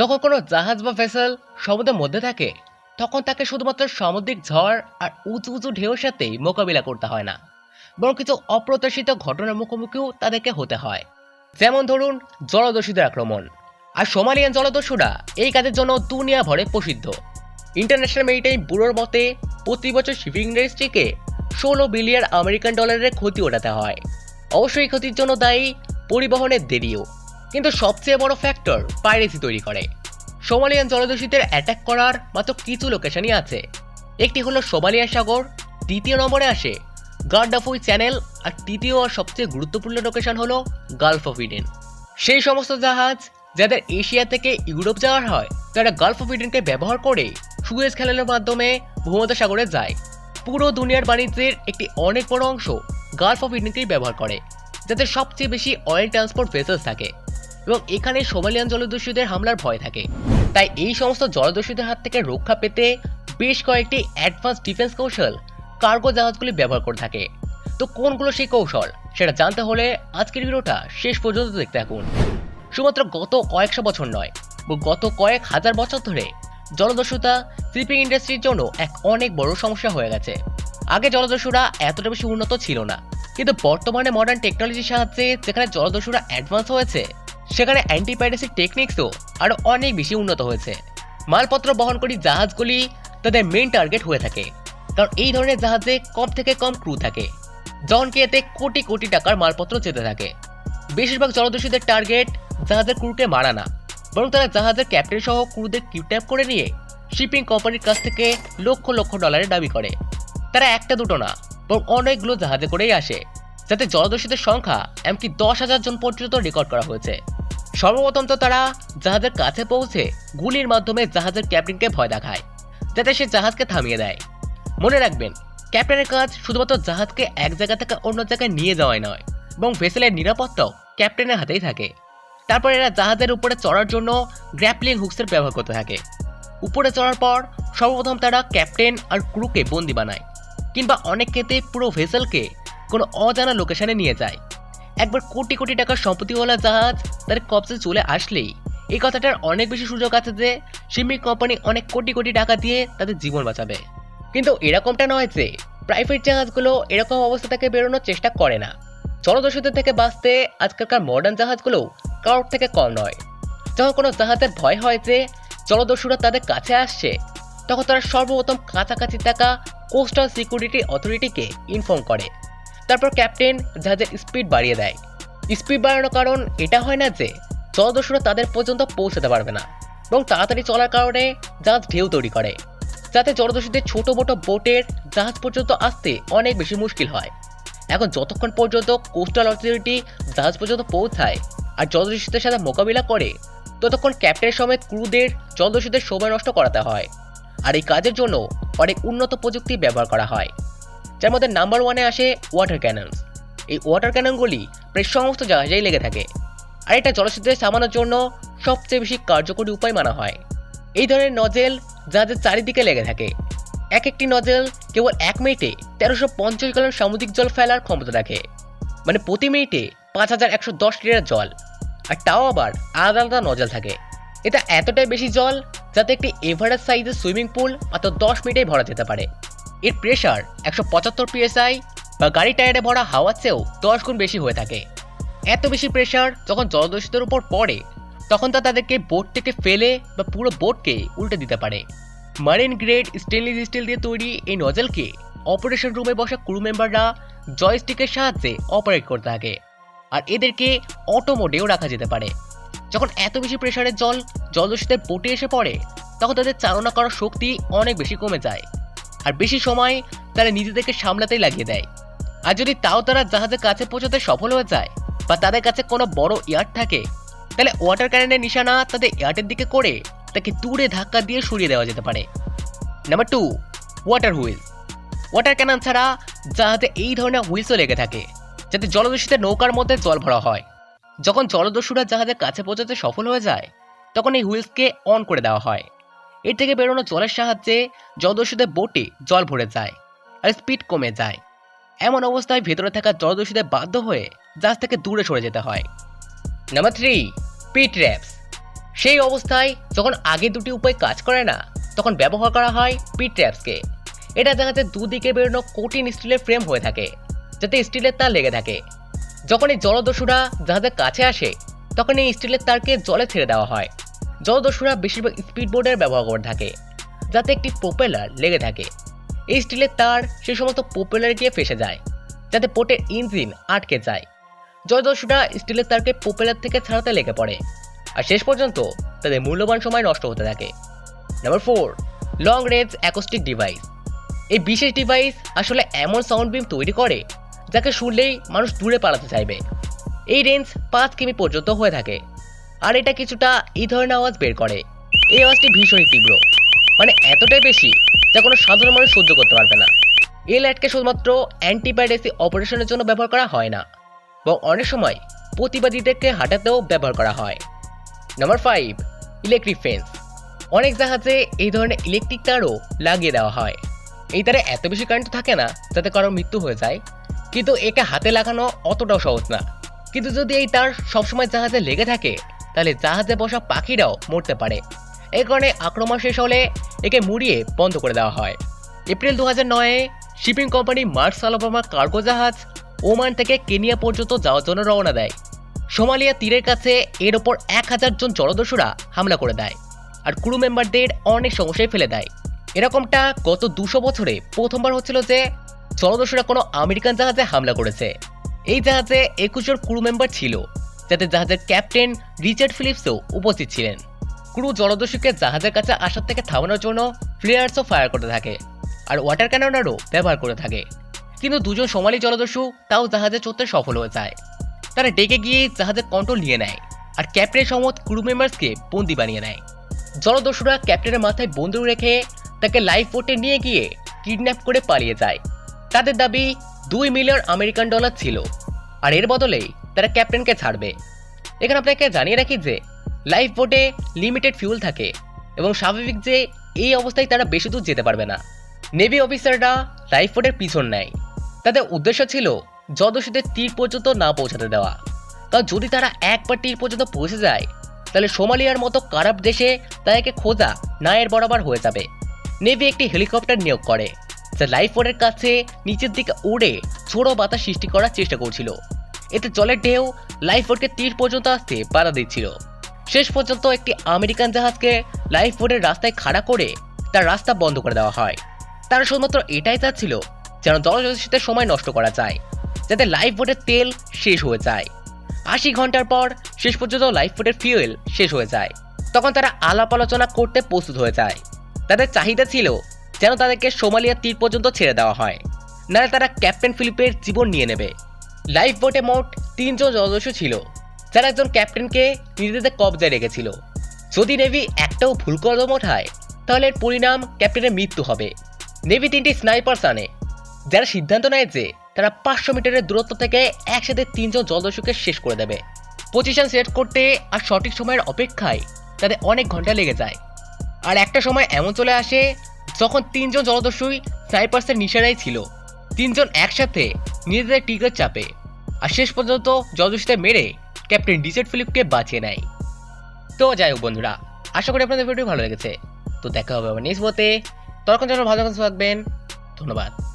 যখন কোনো জাহাজ বা ভেসেল সমুদ্রের মধ্যে থাকে, তখন তাকে শুধুমাত্র সামুদ্রিক ঝড় আর উঁচু উঁচু ঢেউর সাথেই মোকাবিলা করতে হয় না। বরং কিছু অপ্রত্যাশিত ঘটনার মুখোমুখিও তাদেরকে হতে হয়। যেমন ধরুন, জলদস্যুদের আক্রমণ। আর সোমালিয়ান জলদস্যুরা এই কাজের জন্য দুনিয়া ভরে প্রসিদ্ধ। ইন্টারন্যাশনাল মেরিটাইম ব্যুরোর মতে, প্রতি বছর শিপিং ইন্ডাস্ট্রিকে ষোলো বিলিয়ন আমেরিকান ডলারের ক্ষতি ওঠাতে হয়। অবশ্যই ক্ষতির জন্য দায়ী পরিবহনের দেরিও। কিন্তু সবচেয়ে বড় ফ্যাক্টর পাইরেসি তৈরি করে। সোমালিয়ান জলদস্যুদের অ্যাটাক করার মাত্র কিছু লোকেশনই আছে। একটি হলো সোমালিয়া সাগর, দ্বিতীয় নম্বরে আসে গার্ডাফুই চ্যানেল আর তৃতীয় আর সবচেয়ে গুরুত্বপূর্ণ লোকেশন হলো গালফ অফ ইডেন সেই সমস্ত জাহাজ যাদের এশিয়া থেকে ইউরোপ যাওয়ার হয়, তারা গালফ অফ ইডেনকে ব্যবহার করে সুয়েজ খেলানোর মাধ্যমে ভূমধ্যসাগরে যায়। পুরো দুনিয়ার বাণিজ্যের একটি অনেক বড় অংশ গালফ অফ ইডেনকেই ব্যবহার করে, যাতে সবচেয়ে বেশি অয়েল ট্রান্সপোর্ট ভেসেলস থাকে। এবং এখানে সোমালিয়ান জলদস্যুদের হামলার ভয় থাকে। তাই এই সমস্ত জলদস্যুদের হাত থেকে রক্ষা পেতে বেশ কয়েকটি অ্যাডভান্স ডিফেন্স কৌশল কার্গো জাহাজগুলি ব্যবহার করে থাকে। তো কোনগুলো সেই কৌশল? সেটা জানতে হলে আজকের ভিডিওটা শেষ পর্যন্ত দেখতে থাকুন। শুধুমাত্র গত কয়েকশো বছর নয় গত কয়েক হাজার বছর ধরে জলদস্যুতা শিপিং ইন্ডাস্ট্রির জন্য এক অনেক বড় সমস্যা হয়ে গেছে। আগে জলদস্যুরা এতটা বেশি উন্নত ছিল না, কিন্তু বর্তমানে মডার্ন টেকনোলজির সাহায্যে যেখানে জলদস্যুরা অ্যাডভান্স হয়েছে সেখানে অ্যান্টিপাইরেসি টেকনিক্সও আরও অনেক বেশি উন্নত হয়েছে। মালপত্র বহনকারী জাহাজগুলি তাদের মেইন টার্গেট হয়ে থাকে। কারণ এই ধরনের জাহাজে কম থেকে কম ক্রু থাকে। জনকে এতে কোটি কোটি টাকার মালপত্র যেতে থাকে। বেশিরভাগ জলদস্যুদের টার্গেট জাহাজের ক্রুকে মারা না। বরং তারা জাহাজের ক্যাপ্টেন সহ ক্রুদের কিডন্যাপ করে নিয়ে শিপিং কোম্পানির কাছ থেকে লক্ষ লক্ষ ডলারের দাবি করে। তারা একটা দুটো না, বরং অনেকগুলো জাহাজে করেই আসে। যাতে জলদস্যুদের সংখ্যা এমনকি দশ হাজার জন পর্যন্ত রেকর্ড করা হয়েছে। সর্বপ্রথম তো তারা জাহাজের কাছে পৌঁছে গুলির মাধ্যমে জাহাজের ক্যাপ্টেনকে ভয় দেখায়, যাতে সে জাহাজকে থামিয়ে দেয়। মনে রাখবেন, ক্যাপ্টেনের কাজ শুধুমাত্র জাহাজকে এক জায়গা থেকে অন্য জায়গায় নিয়ে যাওয়াই নয় এবং ভেসেলের নিরাপত্তাও ক্যাপ্টেনের হাতেই থাকে। তারপর এরা জাহাজের উপরে চড়ার জন্য গ্র্যাপলিং হুকসের ব্যবহার করতে থাকে। উপরে চড়ার পর সর্বপ্রথম তারা ক্যাপ্টেন আর ক্রুকে বন্দি বানায়, কিংবা অনেক ক্ষেত্রে পুরো ভেসেলকে কোনো অজানা লোকেশনে নিয়ে যায়। একবার কোটি কোটি টাকার সম্পত্তিওয়ালা জাহাজ তাদের কবজে চলে আসলেই। এই কথাটার অনেক বেশি সুযোগ আছে যে শিপিং কোম্পানি অনেক কোটি কোটি টাকা দিয়ে তাদের জীবন বাঁচাবে। কিন্তু এরকমটা নয় যে, প্রাইভেট জাহাজগুলো এরকম অবস্থা থেকে বেরোনোর চেষ্টা করে না। জলদস্যুদের থেকে বাঁচতে আজকালকার মডার্ন জাহাজগুলো কারোর থেকে কম নয়। যখন কোনো জাহাজের ভয় হয় যে, জলদস্যুরা তাদের কাছে আসছে, তখন তারা সর্বপ্রথম কাছাকাছি থাকা কোস্টাল সিকিউরিটি অথরিটিকে ইনফর্ম করে। তারপর ক্যাপ্টেন জাহাজের স্পিড বাড়িয়ে দেয়। স্পিড বাড়ানোর কারণ এটা হয় না যে, জলদস্যুরা তাদের পর্যন্ত পৌঁছাতে পারবে না এবং তাড়াতাড়ি চলার কারণে জাহাজ ঢেউ তৈরি করে, যাতে জলদস্যুদের ছোট মোটো বোটের জাহাজ পর্যন্ত আসতে অনেক বেশি মুশকিল হয়। এখন যতক্ষণ পর্যন্ত কোস্টাল অথরিটি জাহাজ পর্যন্ত পৌঁছায় আর জলদস্যুদের সাথে মোকাবিলা করে, ততক্ষণ ক্যাপ্টেনের সময় ক্রুদের জলদস্যুদের সময় নষ্ট করাতে হয়। আর এই কাজের জন্য অনেক উন্নত প্রযুক্তি ব্যবহার করা হয়। যার মধ্যে নাম্বার ওয়ানে আসে ওয়াটার ক্যাননস এই ওয়াটার ক্যাননগুলি প্রায় সমস্ত জাহাজেই লেগে থাকে। আর এটা জলদস্যুদের সামানোর জন্য সবচেয়ে বেশি কার্যকরী উপায় মানা হয়। এই ধরনের নজেল জাহাজের চারিদিকে লেগে থাকে। এক একটি নজেল কেবল এক মিনিটে তেরোশো পঞ্চাশ গ্যালন সামুদ্রিক জল ফেলার ক্ষমতা রাখে। মানে প্রতি মিনিটে পাঁচ হাজার একশো দশ লিটার জল। আর তাও আবার আলাদা আলাদা নজেল থাকে। এটা এতটাই বেশি জল যাতে একটি এভারেজ সাইজের সুইমিং পুল মাত্র দশ মিনিটেই ভরা যেতে পারে। এর প্রেশার একশো পঁচাত্তর পিএসআই বা গাড়ি টায়ারে ভরা হাওয়ার চেয়েও দশ গুণ বেশি হয়ে থাকে। এত বেশি প্রেশার যখন জলদস্যুদের উপর পড়ে, তখন তা তাদেরকে বোট থেকে ফেলে বা পুরো বোটকে উল্টে দিতে পারে। মারিন গ্রেড স্টেনলেস স্টিল দিয়ে তৈরি এই নজলকে অপারেশন রুমে বসা ক্রু মেম্বাররা জয়স্টিকের সাহায্যে অপারেট করতে থাকে আর এদেরকে অটো মোডেও রাখা যেতে পারে। যখন এত বেশি প্রেশারের জল জলদস্যুদের বোটে এসে পড়ে, তখন তাদের চালনা করার শক্তি অনেক বেশি কমে যায়। আর বেশি সময় তারা নিজেদেরকে সামলাতেই লাগিয়ে দেয়। আর যদি তাও তারা জাহাজের কাছে পৌঁছাতে সফল হয়ে যায় বা তাদের কাছে কোনো বড় ইয়ার্ড থাকে, তাহলে ওয়াটার ক্যানেনের নিশানা তাদের ইয়ার্ডের দিকে করে তাকে দূরে ধাক্কা দিয়ে সরিয়ে দেওয়া যেতে পারে। Number two water wheels water cannon ছাড়া জাহাজে এই ধরনের হুইলসও লেগে থাকে, যাতে জলদস্যুতে নৌকার মধ্যে জল ভরা হয়। যখন জলদস্যুরা জাহাজের কাছে পৌঁছাতে সফল হয়ে যায়, তখন এই হুইলসকে অন করে দেওয়া হয়। এর থেকে বেরোনো জলের সাহায্যে জলদস্যুদের বোটে জল ভরে যায় আর স্পিড কমে যায়। এমন অবস্থায় ভেতরে থাকা জলদস্যুদের বাধ্য হয়ে জাহাজ থেকে দূরে সরে যেতে হয়। নাম্বার থ্রি পিট র্যাপস সেই অবস্থায় যখন আগে দুটি উপায় কাজ করে না, তখন ব্যবহার করা হয় পিট ট্র্যাপসকে এটা জাহাজের দুদিকে বেরোনো কঠিন স্টিলের ফ্রেম হয়ে থাকে, যাতে স্টিলের তার লেগে থাকে। যখন এই জলদস্যুরা জাহাজের কাছে আসে তখন এই স্টিলের তারকে জলে ছেড়ে দেওয়া হয়। জলদস্যুরা বেশিরভাগ স্পিডবোর্ডের ব্যবহার করে থাকে, যাতে একটি প্রোপেলার লেগে থাকে। এই স্টিলের তার সেই সমস্ত প্রোপেলারে গিয়ে ফেসে যায়, যাতে পোটের ইঞ্জিন আটকে যায়। জলদস্যুরা স্টিলের তারকে প্রোপেলার থেকে ছাড়াতে লেগে পড়ে, আর শেষ পর্যন্ত তাদের মূল্যবান সময় নষ্ট হতে থাকে। Number four, long range acoustic device. এই বিশেষ ডিভাইস আসলে এমন সাউন্ড বিম তৈরি করে, যাকে শুনলেই মানুষ দূরে পালাতে চাইবে। এই রেঞ্জ পাঁচ কিমি পর্যন্ত হয়ে থাকে। আর এটা কিছুটা এই ধরনের আওয়াজ বের করে। এই আওয়াজটি ভীষণই তীব্র। মানে এতটাই বেশি যা কোনো সাধারণ মানুষ সহ্য করতে পারবে না। এই লাইটকে শুধুমাত্র অ্যান্টিবায়োটিক্স অপারেশনের জন্য ব্যবহার করা হয় না এবং অনেক সময় প্রতিবাদীদেরকে হাঁটাতেও ব্যবহার করা হয়। Number five, electric fence. অনেক জাহাজে এই ধরনের ইলেকট্রিক তারও লাগিয়ে দেওয়া হয়। এই তারে এত বেশি কারেন্ট থাকে না, যাতে কারোর মৃত্যু হয়ে যায়, কিন্তু একে হাতে লাগানো অতটাও সহজ না। কিন্তু যদি এই তার সবসময় জাহাজে লেগে থাকে তাহলে জাহাজে বসা পাখিরাও মরতে পারে। এই কারণে আক্রমণ শেষ হলে একে মুড়িয়ে বন্ধ করে দেওয়া হয়। এপ্রিল দু হাজার নয়ে, shipping company Maersk Alabama cargo জাহাজ ওমান থেকে কেনিয়া পর্যন্ত যাওয়ার জন্য রওনা দেয়। সোমালিয়া তীরের কাছে এর ওপর এক হাজার জন জলদস্যুরা হামলা করে দেয় আর ক্রু মেম্বারদের অনেক সমস্যায় ফেলে দেয়। এরকমটা গত দুশো বছরে প্রথমবার হচ্ছিল যে জলদস্যুরা কোনো আমেরিকান জাহাজে হামলা করেছে। এই জাহাজে একুশ জন ক্রু মেম্বার ছিল। যাতে জাহাজের ক্যাপ্টেন রিচার্ড ফিলিপসও উপস্থিত ছিলেন। ক্রু জলদস্যুকে জাহাজের কাছে আসার থেকে থামানোর জন্য ফ্লেয়ার্সও ফায়ার করতে থাকে আর ওয়াটার ক্যাননারও ব্যবহার করে থাকে। কিন্তু দুজন সোমালি জলদস্যু তাও জাহাজে চড়তে সফল হয়ে যায়। তারা ডেকে গিয়ে জাহাজের কন্ট্রোল নিয়ে নেয় আর ক্যাপ্টেন সমত ক্রু মেম্বার্সকে বন্দি বানিয়ে নেয়। জলদস্যুরা ক্যাপ্টেনের মাথায় বন্দুক রেখে তাকে লাইফ বোটে নিয়ে গিয়ে কিডন্যাপ করে পালিয়ে যায়। তাদের দাবি দুই মিলিয়ন আমেরিকান ডলার ছিল। আর এর বদলেই তারা ক্যাপ্টেনকে ছাড়বে। এখানে আপনাকে জানিয়ে রাখি যে, লাইফ বোটে লিমিটেড ফিউল থাকে এবং স্বাভাবিক যে এই অবস্থায় তারা বেশি দূর যেতে পারবে না। নেভি অফিসাররা লাইফ বোটের পিছন নেয়। তাদের উদ্দেশ্য ছিল জলদস্যুদের তীর পর্যন্ত না পৌঁছাতে দেওয়া। তা যদি তারা একবার তীর পর্যন্ত পৌঁছে যায়, তাহলে সোমালিয়ার মতো কারাপ দেশে তাদেরকে খোঁজা নায়ের বরাবর হয়ে যাবে। নেভি একটি হেলিকপ্টার নিয়োগ করে, যা লাইফ বোটের কাছে নিচের দিকে উড়ে ছোড়ো বাতাস সৃষ্টি করার চেষ্টা করছিল। এতে জলের ঢেউ লাইফ বোটকে তীর পর্যন্ত আসতে বাধা দিচ্ছিল। শেষ পর্যন্ত একটি আমেরিকান জাহাজকে লাইফ বোটের রাস্তায় খাড়া করে তার রাস্তা বন্ধ করে দেওয়া হয়। তারা শুধুমাত্র এটাই চাচ্ছিল যেন জলদস্যুদের সময় নষ্ট করা যায়, যাতে লাইফ বোটের তেল শেষ হয়ে যায়। আশি ঘণ্টার পর শেষ পর্যন্ত লাইফ বোটের ফিউয়েল শেষ হয়ে যায়। তখন তারা আলাপ আলোচনা করতে প্রস্তুত হয়ে যায়। তাদের চাহিদা ছিল যেন তাদেরকে সোমালিয়া তীর পর্যন্ত ছেড়ে দেওয়া হয়, নাহলে তারা ক্যাপ্টেন ফিলিপের জীবন নিয়ে নেবে। লাইফ বোটে মোট তিনজন জলদস্যু ছিল। যারা একজন ক্যাপ্টেনকে নিজেদের কবজায় রেখেছিল। যদি নেভি একটাও ভুল কদম ওঠায় তাহলে এর পরিণাম ক্যাপ্টেনের মৃত্যু হবে। নেভি তিনটি স্নাইপার্স আনে যারা সিদ্ধান্ত নেয় যে তারা পাঁচশো মিটারের দূরত্ব থেকে একসাথে তিনজন জলদস্যুকে শেষ করে দেবে। পজিশন সেট করতে আর সঠিক সময়ের অপেক্ষায় তাদের অনেক ঘণ্টা লেগে যায়। আর একটা সময় এমন চলে আসে, যখন তিনজন জলদস্যুই স্নাইপার্সের নিশানায় ছিল। তিনজন একসাথে নিজেদের টিকের চাপে। আর শেষ পর্যন্ত জলদস্যুতে মেরে ক্যাপ্টেন ডিসেট ফিলিপকে বাঁচিয়ে নেয়। তো যাই হোক বন্ধুরা, আশা করি আপনাদের ভিডিও ভালো লেগেছে। তো দেখা হবে আমার নেক্সট মতে তখন যেন ভালো থাকবেন। ধন্যবাদ।